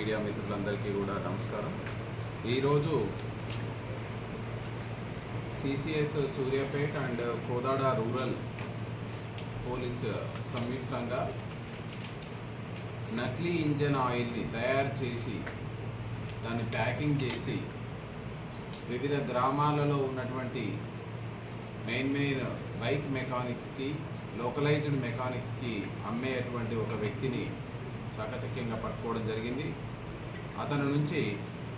Media మిత్రులందరికీ కూడా నమస్కారం. ఈరోజు CCS Suryapet and Kodad rural police సంయుక్తంగా నకిలీ ఇంజన్ ఆయిల్ని తయారు చేసి దాన్ని ప్యాకింగ్ చేసి వివిధ గ్రామాలలో ఉన్నటువంటి మెయిన్ మెయిన్ బైక్ మెకానిక్స్కి లోకలైజ్డ్ మెకానిక్స్కి అమ్మేటువంటి ఒక వ్యక్తిని చాకచక్యంగా పట్టుకోవడం జరిగింది. అతని నుంచి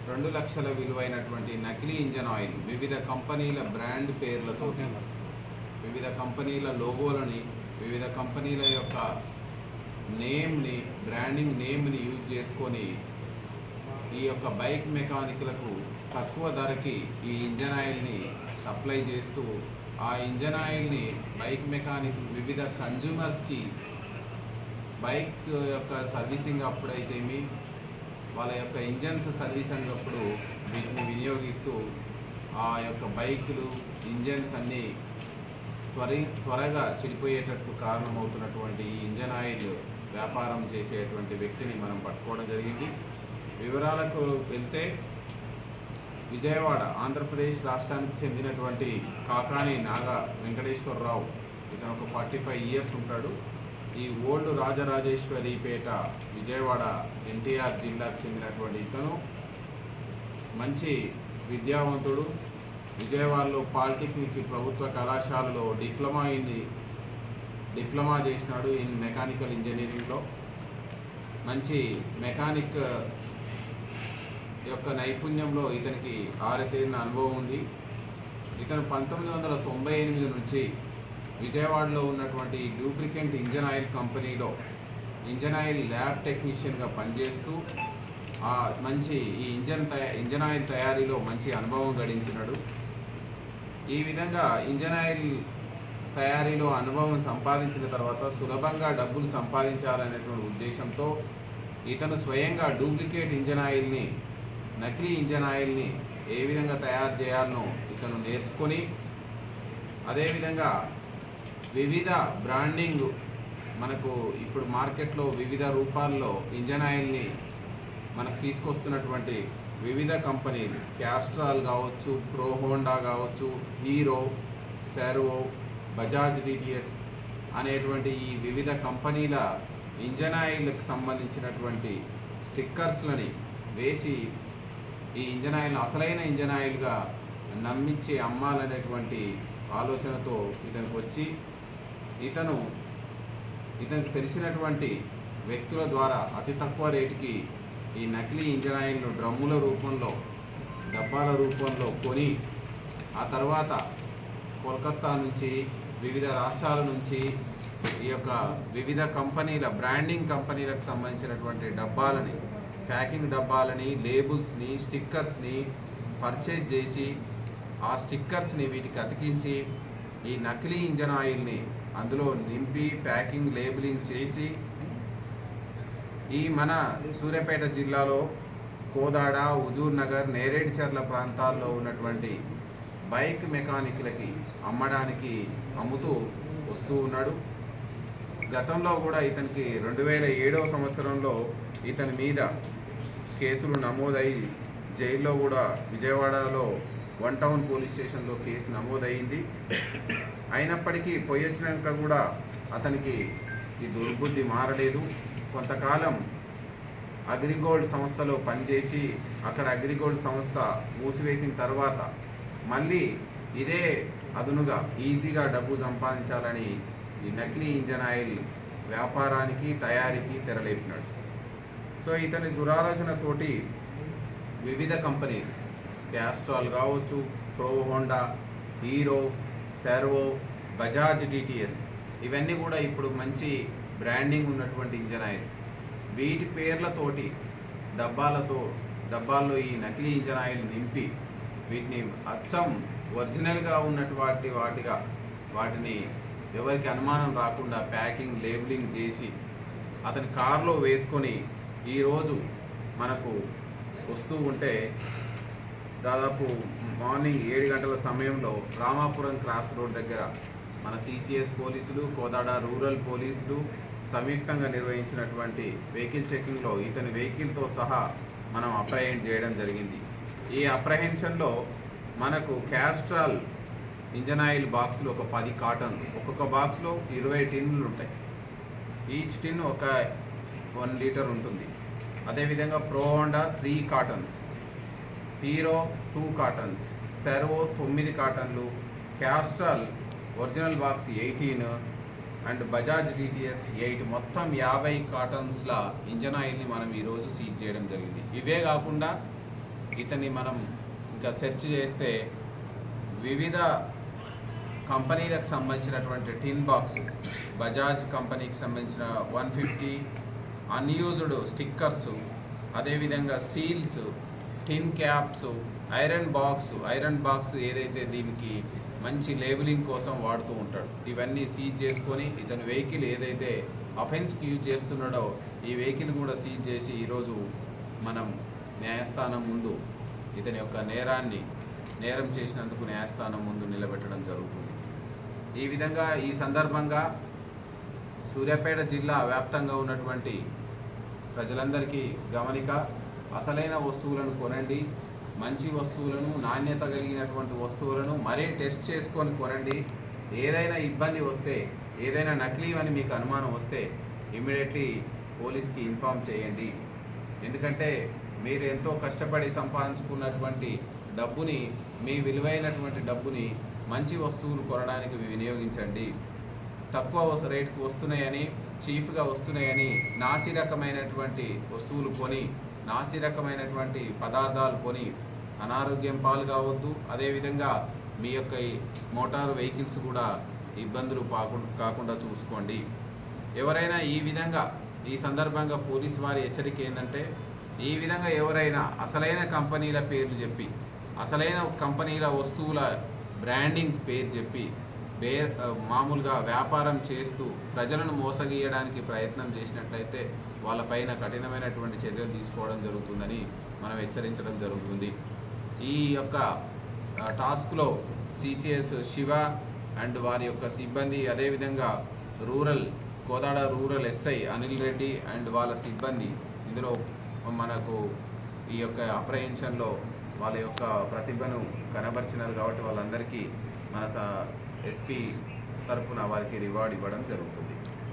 రెండు లక్షల విలువైనటువంటి నకిలీ ఇంజన్ ఆయిల్ వివిధ కంపెనీల బ్రాండ్ పేర్లతో వివిధ కంపెనీల లోగోలని వివిధ కంపెనీల యొక్క నేమ్ని బ్రాండింగ్ నేమ్ని యూజ్ చేసుకొని ఈ యొక్క బైక్ మెకానిక్లకు తక్కువ ధరకి ఈ ఇంజన్ ఆయిల్ని సప్లై చేస్తూ ఆ ఇంజన్ ఆయిల్ని బైక్ మెకానిక్ వివిధ కన్జ్యూమర్స్కి బైక్స్ యొక్క సర్వీసింగ్ అప్పుడైతేమి వాళ్ళ యొక్క ఇంజన్స్ సర్వీసింగ్ అప్పుడు వీటిని వినియోగిస్తూ ఆ యొక్క బైకులు ఇంజన్స్ అన్నీ త్వర త్వరగా చెడిపోయేటట్టు కారణమవుతున్నటువంటి ఈ ఇంజన్ ఆయిల్ వ్యాపారం చేసేటువంటి వ్యక్తిని మనం పట్టుకోవడం జరిగింది. వివరాలకు వెళ్తే విజయవాడ ఆంధ్రప్రదేశ్ రాష్ట్రానికి చెందినటువంటి కాకాని నాగ వెంకటేశ్వరరావు. ఇతను ఒక ఫార్టీ ఫైవ్ ఇయర్స్ ఉంటాడు. ఈ ఓల్డ్ రాజరాజేశ్వరిపేట విజయవాడ ఎన్టీఆర్ జిల్లాకు చెందినటువంటి ఇతను. మంచి విద్యావంతుడు. విజయవాడలో పాలిటెక్నిక్ ప్రభుత్వ కళాశాలలో డిప్లొమా ఇన్ డిప్లొమా చేసినాడు ఇన్ మెకానికల్ ఇంజనీరింగ్లో. మంచి మెకానిక్ యొక్క నైపుణ్యంలో ఇతనికి ఆరితేరిన అనుభవం ఉంది. ఇతను పంతొమ్మిది వందల తొంభై ఎనిమిది నుంచి విజయవాడలో ఉన్నటువంటి లూబ్రికెంట్ ఇంజన్ ఆయిల్ కంపెనీలో ఇంజన్ ఆయిల్ ల్యాబ్ టెక్నీషియన్గా పనిచేస్తూ ఆ మంచి ఈ ఇంజన్ తయా ఇంజన్ ఆయిల్ తయారీలో మంచి అనుభవం గడించినాడు. ఈ విధంగా ఇంజన్ ఆయిల్ తయారీలో అనుభవం సంపాదించిన తర్వాత సులభంగా డబ్బులు సంపాదించాలనేటువంటి ఉద్దేశంతో ఇతను స్వయంగా డూప్లికేట్ ఇంజన్ ఆయిల్ని నకిలీ ఇంజన్ ఆయిల్ని ఏ విధంగా తయారు చేయాలనో ఇతను నేర్చుకొని అదేవిధంగా వివిధ బ్రాండింగ్ మనకు ఇప్పుడు మార్కెట్లో వివిధ రూపాల్లో ఇంజన్ ఆయిల్ని మనకు తీసుకొస్తున్నటువంటి వివిధ కంపెనీలు. క్యాస్ట్రాల్ కావచ్చు ప్రో హోండా కావచ్చు హీరో సెర్వో బజాజ్ డిటిఎస్ అనేటువంటి ఈ వివిధ కంపెనీల ఇంజన్ ఆయిల్కి సంబంధించినటువంటి స్టిక్కర్స్లని వేసి ఈ ఇంజన్ ఆయిల్ అసలైన ఇంజన్ ఆయిల్గా నమ్మించి అమ్మాలనేటువంటి ఆలోచనతో ఇతనికి వచ్చి ఇతను ఇతనికి తెలిసినటువంటి వ్యక్తుల ద్వారా అతి తక్కువ రేటుకి ఈ నకిలీ ఇంజన్ ఆయిల్ను డ్రమ్ముల రూపంలో డబ్బాల రూపంలో కొని ఆ తర్వాత కోల్కత్తా నుంచి వివిధ రాష్ట్రాల నుంచి ఈ యొక్క వివిధ కంపెనీల బ్రాండింగ్ కంపెనీలకు సంబంధించినటువంటి డబ్బాలని ప్యాకింగ్ డబ్బాలని లేబుల్స్ని స్టిక్కర్స్ని పర్చేజ్ చేసి ఆ స్టిక్కర్స్ని వీటికి అతికించి ఈ నకిలీ ఇంజన్ ఆయిల్ని అందులో నింపి ప్యాకింగ్ లేబులింగ్ చేసి ఈ మన సూర్యాపేట జిల్లాలో కోదాడ హుజూర్ నగర్ నేరేడుచర్ల ప్రాంతాల్లో ఉన్నటువంటి బైక్ మెకానిక్లకి అమ్మడానికి అమ్ముతూ వస్తూ ఉన్నాడు. గతంలో కూడా ఇతనికి రెండు వేల ఏడవ సంవత్సరంలో ఇతని మీద కేసులు నమోదై జైల్లో కూడా విజయవాడలో వన్ టౌన్ పోలీస్ స్టేషన్లో కేసు నమోదైంది అయినప్పటికీ పోయొచ్చినాక కూడా అతనికి ఈ దుర్బుద్ధి మారలేదు. కొంతకాలం అగ్రిగోల్డ్ సంస్థలో పనిచేసి అక్కడ అగ్రిగోల్డ్ సంస్థ మూసివేసిన తర్వాత మళ్ళీ ఇదే అదునుగా ఈజీగా డబ్బు సంపాదించాలని ఈ నకిలీ ఇంజన్ ఆయిల్ వ్యాపారానికి తయారీకి తెరలేపినాడు. సో ఇతని దురాలోచనతోటి వివిధ కంపెనీలు క్యాస్ట్రాల్ కావచ్చు pro Honda Hero Servo Bajaj DTS ఇవన్నీ కూడా ఇప్పుడు మంచి బ్రాండింగ్ ఉన్నటువంటి ఇంజన్ ఆయిల్స్. వీటి పేర్లతోటి డబ్బాలతో డబ్బాల్లో ఈ నకిలీ ఇంజన్ ఆయిల్ నింపి వీటిని అచ్చం ఒరిజినల్గా ఉన్నటువంటి వాటిగా వాటిని ఎవరికి అనుమానం రాకుండా ప్యాకింగ్ లేబులింగ్ చేసి అతని కారులో వేసుకొని ఈరోజు మనకు వస్తూ ఉంటే దాదాపు మార్నింగ్ ఏడు గంటల సమయంలో రామాపురం క్రాస్ రోడ్ దగ్గర మన సిసిఎస్ పోలీసులు కోదాడ రూరల్ పోలీసులు సంయుక్తంగా నిర్వహించినటువంటి వెహికల్ చెకింగ్లో ఇతని వెహికల్తో సహా మనం అప్రహెండ్ చేయడం జరిగింది. ఈ అప్రహెన్షన్లో మనకు క్యాస్ట్రాల్ ఇంజన్ ఆయిల్ బాక్సులు ఒక పది కాటన్ ఒక్కొక్క బాక్స్లో ఇరవై టిన్లు ఉంటాయి. ఈచ్ టిన్ ఒక వన్ లీటర్ ఉంటుంది. అదేవిధంగా pro Honda three cartons Hero two cartons Servo తొమ్మిది కాటన్లు Castrol original box eighteen and Bajaj DTS eight. మొత్తం యాభై కాటన్స్ల ఇంజన్ ఆయిల్ని మనం ఈరోజు సీజ్ చేయడం జరిగింది. ఇవే కాకుండా ఇతన్ని మనం ఇంకా సెర్చ్ చేస్తే వివిధ కంపెనీలకు సంబంధించినటువంటి టిన్ బాక్స్ బజాజ్ కంపెనీకి సంబంధించిన వన్ ఫిఫ్టీ అన్యూజ్డ్ స్టిక్కర్స్ అదేవిధంగా seals tin caps iron box iron box ఏదైతే దీనికి మంచి లేబులింగ్ కోసం వాడుతూ ఉంటాడు. ఇవన్నీ సీజ్ చేసుకొని ఇతని వెహికల్ ఏదైతే అఫెన్స్కి యూజ్ చేస్తున్నాడో ఈ వెహికల్ కూడా సీజ్ చేసి ఈరోజు మనం న్యాయస్థానం ముందు ఇతని యొక్క నేరాన్ని నేరం చేసినందుకు న్యాయస్థానం ముందు నిలబెట్టడం జరుగుతుంది. ఈ విధంగా ఈ సందర్భంగా సూర్యాపేట జిల్లా వ్యాప్తంగా ఉన్నటువంటి ప్రజలందరికీ గమనిక అసలైన వస్తువులను కొనండి మంచి వస్తువులను నాణ్యత కలిగినటువంటి వస్తువులను మరీ టెస్ట్ చేసుకొని కొనండి. ఏదైనా ఇబ్బంది వస్తే ఏదైనా నకిలీ అని మీకు అనుమానం వస్తే ఇమ్మీడియట్లీ పోలీస్కి ఇన్ఫామ్ చేయండి. ఎందుకంటే మీరు ఎంతో కష్టపడి సంపాదించుకున్నటువంటి డబ్బుని మీ విలువైనటువంటి డబ్బుని మంచి వస్తువులు కొనడానికి వినియోగించండి. తక్కువ వస్తు- రేటుకు వస్తున్నాయని చీఫ్గా వస్తున్నాయని నాసి రకమైనటువంటి వస్తువులు కొని నాసి రకమైనటువంటి పదార్థాలు కొని అనారోగ్యం పాలు కావద్దు. అదేవిధంగా మీ యొక్క మోటార్ మోటారు వెహికల్స్ కూడా ఇబ్బందులు పాకు- కాకుండా చూసుకోండి. ఎవరైనా ఈ విధంగా ఈ సందర్భంగా పోలీసు వారి హెచ్చరిక ఏంటంటే ఈ విధంగా ఎవరైనా అసలైన కంపెనీల పేర్లు చెప్పి అసలైన కంపెనీల వస్తువుల బ్రాండింగ్ పేరు చెప్పి బే మామూలుగా వ్యాపారం చేస్తూ ప్రజలను మోసగీయడానికి ప్రయత్నం చేసినట్లయితే వాళ్ళపైన కఠినమైనటువంటి చర్యలు తీసుకోవడం జరుగుతుందని మనం హెచ్చరించడం జరుగుతుంది. ఈ యొక్క టాస్క్లో సిసిఎస్ శివ అండ్ వారి యొక్క సిబ్బంది అదేవిధంగా rural Kodad rural SI Anil Reddy and వాళ్ళ సిబ్బంది ఇందులో మనకు ఈ యొక్క అప్రహెన్షన్లో వాళ్ళ యొక్క ప్రతిభను కనబరిచినారు కాబట్టి వాళ్ళందరికీ మన ఎస్పీ తరపున వారికి రివార్డ్ ఇవ్వడం జరుగుతుంది.